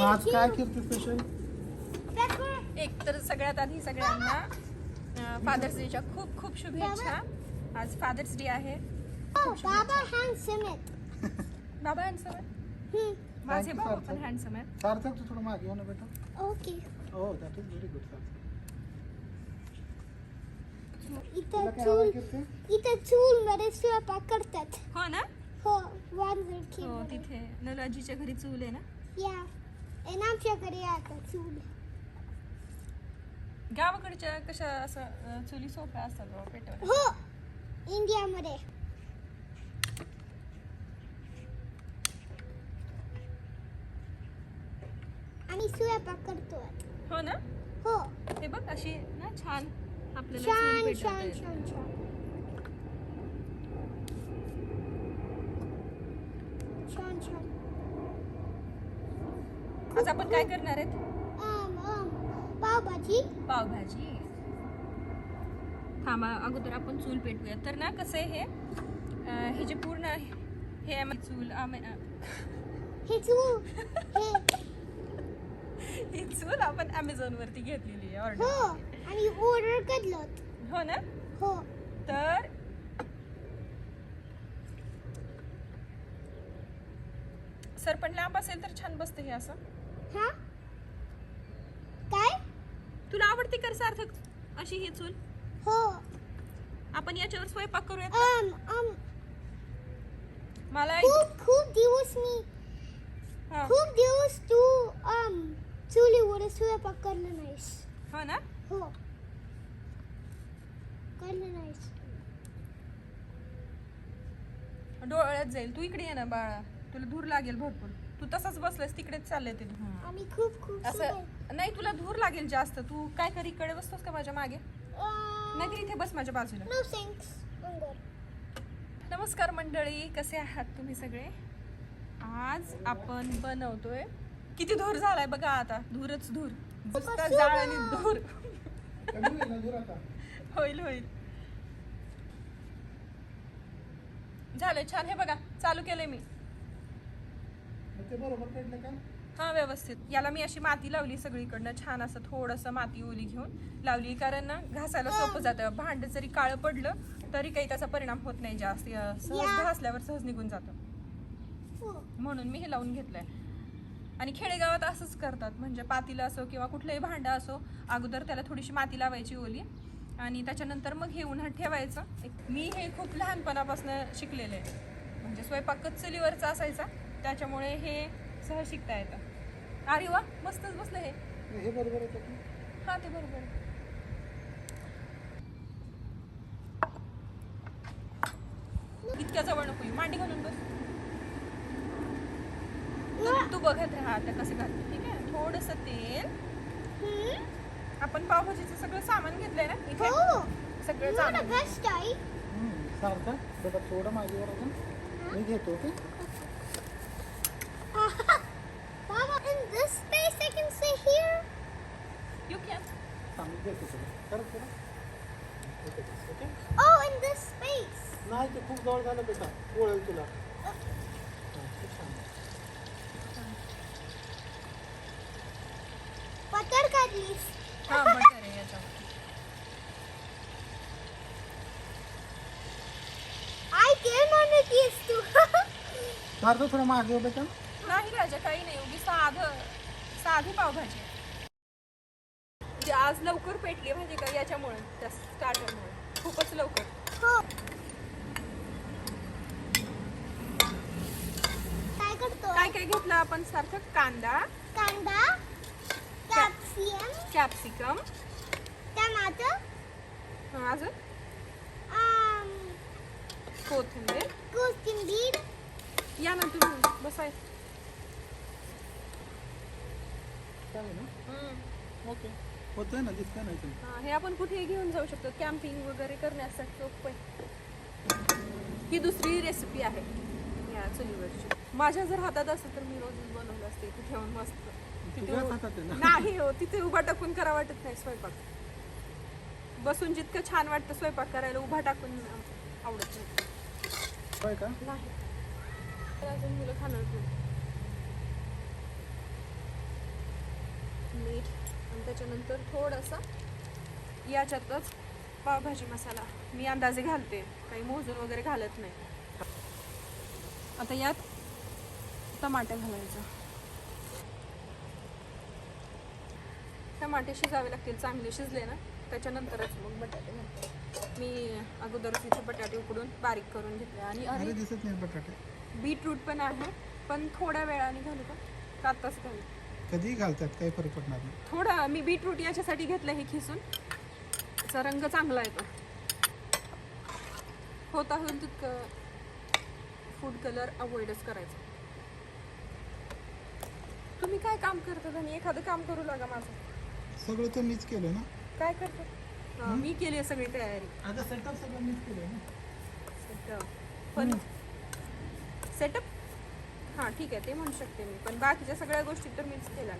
मग आज काय स्पेशल एक तर सगळ्यात आधी सगळ्यांना फादर्स डेच्या खूप खूप शुभेच्छा. आज फादर्स डे आहे. बाबा हँडसम आहेत. बाबा हँडसम आहे हम्म, माझे बाबा. पण हँडसम आहेत. सार्थक तू थोडं मागे हो ना बेटा. ओके हो that is very good Sarthak. इथं चूल इथं चूल मध्ये स्वयंपाक करतात. हो ना? हो वांजर हो तिथे नलाजीच्या घरी चूल आहे ना? या आणि आमच्याकडे आता चूल. गावाकडच्या कशा असं चुली सोप्या असतात बाबा पेटवल्या हो इंडियामध्ये. आम्ही स्वयंपाक करतो हो ना? हो. हे बघ अशी ना छान आपल्याला छान चूल पेटवता छान येते. छान छान छान छान आज आपण काय करणार आहेत? पावभाजी. पावभाजी. थांबा अगोदर आपण चूल पेटूया तर ना कसं आहे हे? अं, हे जे पूर्ण आहे, हे आम्ही चूल आम्ही अं, हे चूल. हे. ही चूल आपण अमेझॉन वरती घेतलेली आहे हो ऑर्डर आणि ऑर्डर हो ना? हो. तर सर पण लांब असेल तर छान बसते हे असं. हा? काय? तुला आवडते कर सार्थक अशी ही चूल. हो. आपण याच्यावर स्वयंपाक करूया आम आम. मला खूप खूप दिवस मी हा. खूप दिवस तू आम चुलीवर स्वयंपाक करणार नाहीस. हो ना? हो. करणार नाहीस. डोळ्यात जाईल. तू इकडे ये ना बाळा. तुला धूर लागेल भरपूर. तू तसाच बसलास तिकडेच चालले ते. आम्ही खूप खूप असं नाही तुला धूर लागेल जास्त. तू काय कर इकडे बसतोस का माझ्या मागे? नाहीतर इथे बस माझ्या बाजूला. नो थँक्स अंगर नमस्कार मंडळी कसे आहात तुम्ही सगळे? आज आपण बनवतोय. किती धूर झालाय बघा आता. धूरच धूर. नुसता जाळ आणि धूर. होईल होईल. झालंय छान. हे बघा चालू केलंय मी. ते बरोबर काढलं का हा व्यवस्थित. याला मी अशी माती लावली सगळीकडनं. छान असं थोडंसं माती ओली घेऊन लावली. कारण ना घासायला सोपं जातं. भांड जरी काळं पडलं तरी काही त्याचा परिणाम होत नाही जास्त. सहज. घासल्यावर सहज निघून जातं. हो. म्हणून मी हे लावून घेतलंय. आणि खेडेगावात असंच करतात. म्हणजे पातीला असो किंवा कुठलंही भांडं असो अगोदर त्याला थोडीशी माती लावायची ओली. आणि त्याच्यानंतर मग हे उन्हात ठेवायचं. मी हे खूप लहानपणापासून शिकलेले. आहे म्हणजे स्वयंपाकच चुलीवरचा असायचा. त्याच्यामुळे हे सहज शिकता येतं. अरे वा मस्तच बसलं हे. हे बरोबर आहे का? हा ते बरोबर आहे. इतक्या जवळ नको येऊ. मांडी घालून बस. तू- तू बघत राहा आता कसं घालते. ठीक आहे? थोडस तेल. आपण पावभाजीचं सगळं सामान घेतलंय ना? इथे? हो. सगळं the सामान. best बेटा थोडं मागे वर अजून. मी घेतो okay Mama, in this space I can stay here. You can सांगितलं घेतो तुला खरंच तुला ओके बस, okay Oh, in this space. नाही ते खूप जवळ झालं बेटा तुला. Butter काढलीस. हा बटर आहे can म्हणत येस तू. सार्थक थोडं मागे हो बेटा नाही राजा काही नाही उगी साधं साधी पावभाजी आहे. जी आज लवकर पेटली माहिती का याच्यामुळे त्या स्टार्टरमुळे. खूपच लवकर. हो. काय करतो? काय काय घेतलं आपण सार्थक? कांदा. कांदा, कॅप्सियम, कॅप्सिकम. टमाटर, अजून? कोथिंबीर. कोथिंबीर, या ना तुम्ही बसाय. ओके. होतंय ना दिसतंय ना इथून हा, हे आपण कुठेही घेऊन जाऊ शकतो कॅम्पिंग वगैरे करण्यासाठी सोपं आहे ही दुसरी रेसिपी आहे या चुलीवरची. माझ्या जर हातात असतं तर मी रोजच बनवलं असते इथे ठेवून मस्त. तिथे तुझ्याच उ- हातात आहे ना? नाही हो तिथे उभा टाकून करा वाटत नाही स्वयंपाक. बसून जितकं छान वाटतं स्वयंपाक करायला उभा टाकून आवडत नाही. होय का? नाही. तर अजून मुलं खाणार नाही मीठ. त्याच्यानंतर थोडंसं याच्यातच पावभाजी मसाला मी अंदाजे घालते. काही मोजून वगैरे घालत नाही. आता यात टमाटे घालायचं. टमाटे शिजावे लागतील चांगले शिजले ना? त्याच्यानंतरच मग बटाटे घालते. मी अगोदर तिथे बटाटे उकडून बारीक करून घेतले आणि अरे दिसत नाही बटाटे. बीटरूट पण आहे पण थोड्या वेळाने घालू का? का आत्ताच घालू. कधी घालतात काही फरक पडणार नाही. थोडा मी बीटरूट याच्यासाठी घेतलं हे खिसून. त्याचा रंग चांगला येतो. होता होईल तितकं फूड कलर अवॉइडच करायचं. तुम्ही काय काम करता आणि एखादं काम करू लागा माझं. सगळं तर मीच केलं ना? काय करतो? हा, मी केली आहे सगळी तयारी. आता सेटअप सगळं मीच केलं ना? सेटअप पण सेटअप हां ठीक आहे ते म्हणू शकते मी. पण बाकीच्या सगळ्या गोष्टी तर मीच केल्या.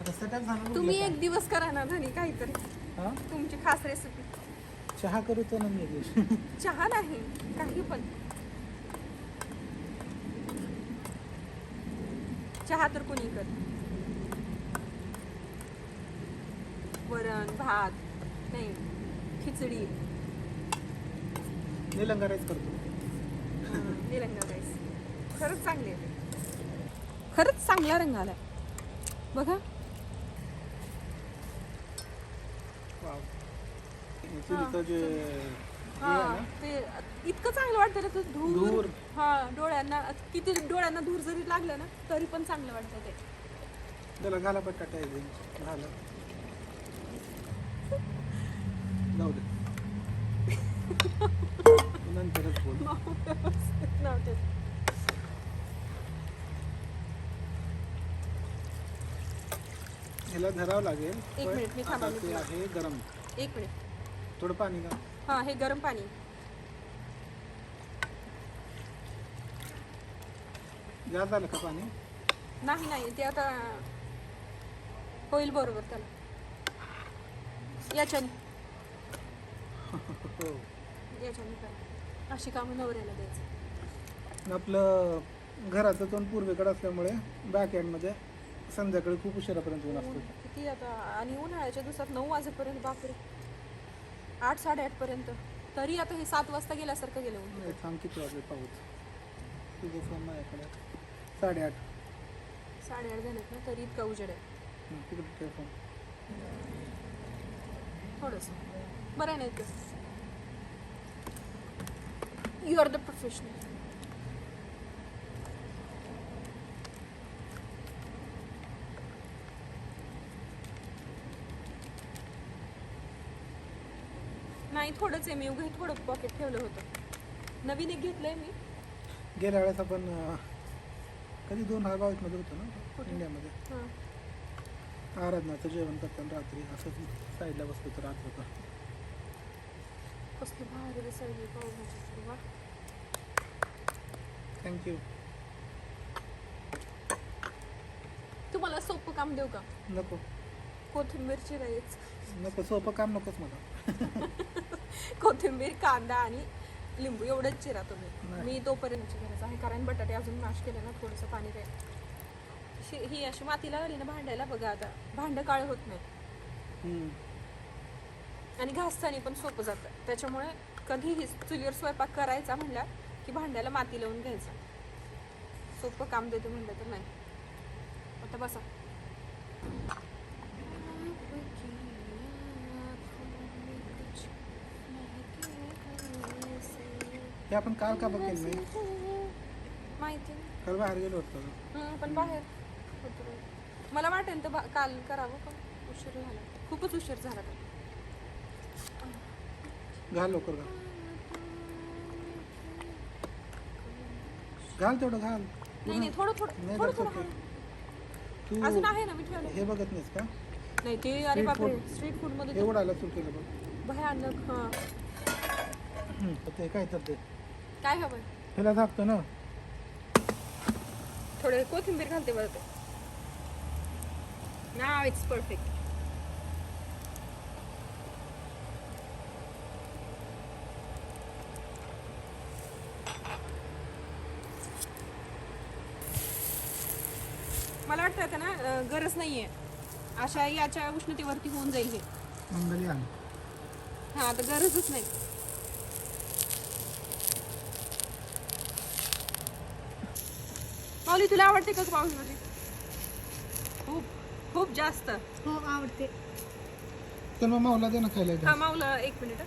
आता. तुम्ही एक दिवस करा ना धनी काहीतरी? हा? तुमची खास रेसिपी चहा करू तर ना मी एक दिवशी. चहा नाही काही पण. चहा तर कोणी कर वरण भात नाही खिचडी. निलंगा राईस करतो. निरंगा राईस खरंच चांगले आहे. खरंच चांगला रंग आलाय. बघा. हे. ते इतकं चांगलं वाटतं ना ते धूर. धूर. हा डोळ्यांना किती डोळ्यांना धूर जरी लागलं ना तरी पण चांगलं वाटतं ते. त्याला घाला बटाटा आहे. घाला जाऊ दे नंतरच बोल नव्हते ह्याला धरावं लागेल. एक पण मिनिट, मी थांबा, आता मी ते तुला- आहे गरम. एक मिनिट. थोडं पाणी का? हा हे गरम पाणी. जास्त झालं का पाणी? नाही नाही ते आता होईल बरोबर त्याला. याच्याने हो. याच्याने करा अशी कामं नवऱ्याला द्यायचं. आपलं घराचं तोंड पूर्वेकडे असल्यामुळे बॅकमध्ये संध्याकाळी खूप उशिरापर्यंत ऊन ऊन असतं किती आता? आणि उन्हाळ्याच्या दिवसात नऊ वाजेपर्यंत बापरे. आठ साडेआठ पर्यंत. तरी आता हे सात वाजता गेल्यासारखं गेलं ऊन. नाही, थांब किती वाजले? पाहूच तुझं फोन माझ्याकडे साडेआठ. साडेआठ झालेत ना तरी इतका उजेड आहे. हं, तिकडे ठेव फोन थोडंसं. बरं नाही का यू आर द प्रोफेशनल नाही थोडंच आहे. मी उघड थोडं पॉकेट ठेवलं होतं. नवीन एक घेतलंय मी. गेल्या वेळेस आपण अं, कधी दोन हजार बावीसमध्ये होतो ना? इंडियामध्ये? हां. आराधनाचं जेवण करताना रात्री असंच साईडला बसलो तर रात्र होतं. कसली भारी दिसायली पावभाजी. वा. थँक्यू तुम्हाला सोपं काम देऊ का? नको. कोथिंबीर चिरायच नको सोपं काम नकोच मला. कोथिंबीर कांदा आणि लिंबू एवढंच चिरा तुम्ही. मी तोपर्यंत चिरायचं आहे कारण बटाटे अजून मॅश केले ना थोडंसं पाणी काय ही अशी मातीला आली ना भांड्याला बघा आता. भांडं काळं होत नाही. हं. आणि घासताना पण सोपं जातं. त्याच्यामुळे कधीही चुलीवर स्वयंपाक करायचा म्हणला की भांड्याला माती लावून घ्यायचं. सोपं काम देते म्हणलं तर नाही. आता बसा. हे आपण काल का बघेल नाही? माहिती. काल बाहेर गेलो होतो. पण बाहेर होतो. मला वाटेल तर बा- काल करावं पण उशीर झाला. खूपच उशीर झाला तर घाल लवकर घाल. घाल तेवढं घाल. नाही नाही थोडं थोडं नाही थोडं that's थोडं okay. तू अजून आहे ना मी ठेवलं. हे बघत नाहीस का? नाही ते अरे Street बापरे food. स्ट्रीट फूडमध्ये एवढं आलं सुरू केलं बघ. भयानक हा. हं, तर ते काय तर ते. काय हवं? ह्याला झाकतो ना. थोडे कोथिंबीर घालते बरं ते नाव इट्स परफेक्ट मला वाटतं आता ना गरज नाहीये. अशा याच्या उष्णतेवरती होऊन जाईल हे. हा आता गरजच नाही. माऊली तुला आवडते का पावभाजी खूप खूप जास्त. हो आवडते. तर मग माऊला दे ना खायला इथं. हा माऊला एक मिनिट.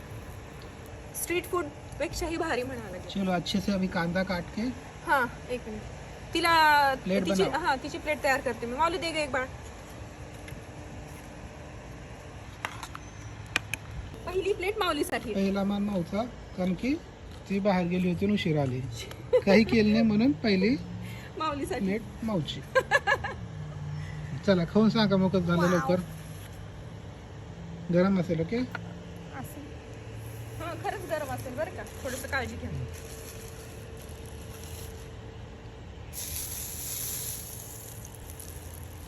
स्ट्रीट फूड पेक्षाही भारी म्हणावं लागेल चलो अच्छे से अभी कांदा काट के. हा एक मिनिट. तिला Plate तिची बनव. हा तिची प्लेट तयार करते मी. माऊली दे ग एक बाळ. पहिली प्लेट माऊलीसाठी. पहिला मान माऊचा कारण की ती बाहेर गेली होती आणि उशीर आली. काही केलं नाही म्हणून पहिली माऊलीसाठी. प्लेट माऊची. चला खाऊन सांगा मग कसं झालं लवकर. गरम असेल ओके? असेल. हा खरंच गरम असेल बरं का? थोडस काळजी घ्या.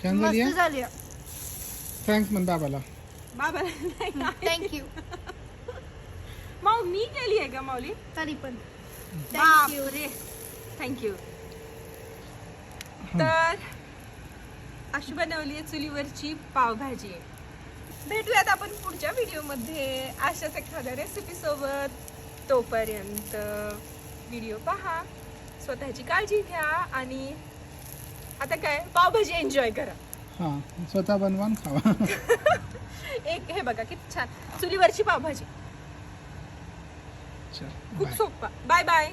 छान झाली मस्त झाली. थँक्स म्हण बाबाला. बाबा थँक्यू माऊ मी केली आहे का माऊली? तरी पण. बापरे. थँक्यू तर अशी बनवली आहे चुलीवरची पावभाजी. भेटूयात आपण पुढच्या व्हिडिओमध्ये. अशाच एखाद्या रेसिपी सोबत. तोपर्यंत व्हिडिओ पहा. स्वतःची काळजी घ्या आणि आता काय? पावभाजी एन्जॉय करा. हां स्वतः बनवा खावा. एक हे बघा किती छान. चुलीवरची पावभाजी. खूप सोपा. Bye bye